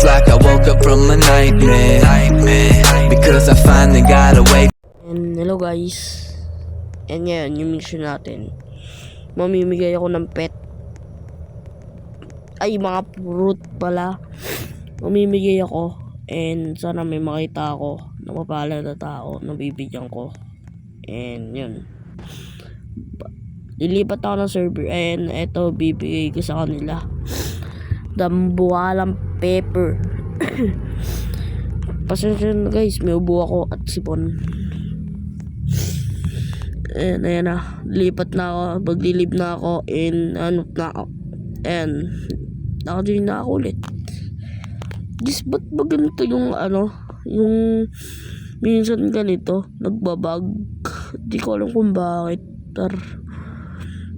It's like I woke up from a nightmare. Because I finally got away And hello guys. And ngayon, yung mission natin. Mamimigay ako ng pet. Ay, mga fruit pala. Mamimigay ako. And sana may makita ako na mapalad na tao na bibigyan ko. And yun. Lilipat ako ng server. And eto, bibigay ko sa kanila. Dambuhalang pepper. Pasensya na guys, may ubo ako at sipon. And ayan na, lipat na ako, maglilib na ako, and ano na ako. And, naka-join na ako ulit. Guys, ba't ba ganito yung ano, yung minsan ganito, nagbabag. Di ko alam kung bakit. Tar,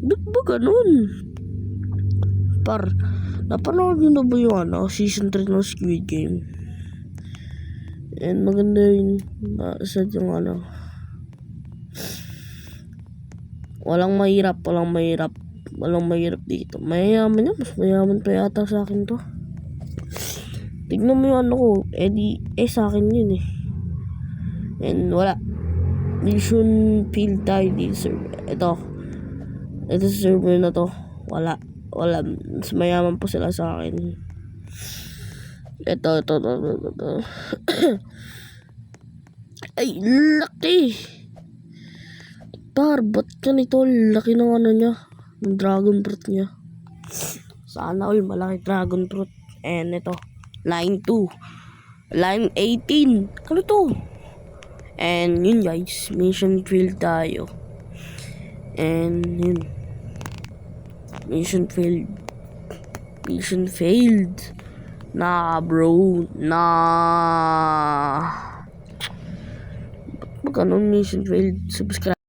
ba't ba ganun? Par, napanood nyo na ba yung ano, season 3 ng Squid Game? And maganda yun, nasa yung ano, Walang mahirap, walang mahirap. Walang mahirap dito. Mayayaman yan. Mas mayaman pa yata sa akin to. Tignan mo yung ano ko. Eh di, eh sa akin yun eh. And wala. Mission field tayo dito sir. Ito. Ito server na to. Wala. Wala. Mas mayaman po sila sa akin. Ito, ito, ito, ito, ito. Ay, laki! Par, ba't ganito? Laki ng ano niya. Ng dragon fruit niya. Sana all malaki dragon fruit. And ito. Line 2. Line 18. Ano to? And yun guys. Mission failed tayo. And yun. Mission failed. Mission failed. Nah bro. Nah. Ba ganun mission failed? Subscribe.